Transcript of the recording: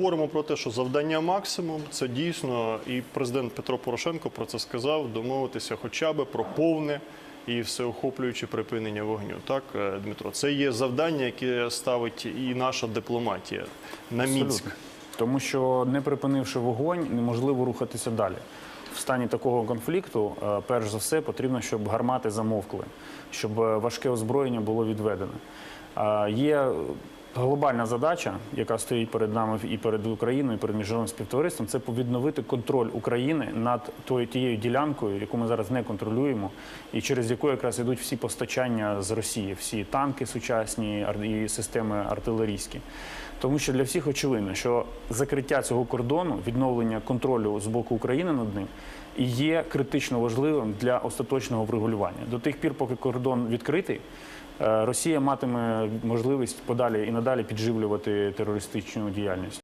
Говоримо про те, що завдання максимум це дійсно, і президент Петро Порошенко про це сказав, домовитися хоча б про повне і всеохоплююче припинення вогню. Так, е, Дмитро, це є завдання, яке ставить і наша дипломатія на Мінськ. Тому що не припинивши вогонь, неможливо рухатися далі. В стані такого конфлікту, е, перш за все, потрібно, щоб гармати замовкли, щоб е, важке озброєння було відведене. Є глобальна задача, яка стоїть перед нами і перед Україною, і перед міжнародним співтовариством, це відновити контроль України над тією ділянкою, яку ми зараз не контролюємо, і через яку якраз йдуть всі постачання з Росії, всі танки сучасні і системи артилерійські. Тому що для всіх очевидно, що закриття цього кордону, відновлення контролю з боку України над ним є критично важливим для остаточного врегулювання. До тих пір, поки кордон відкритий, е, Росія матиме можливість подалі і надалі підживлювати терористичну діяльність.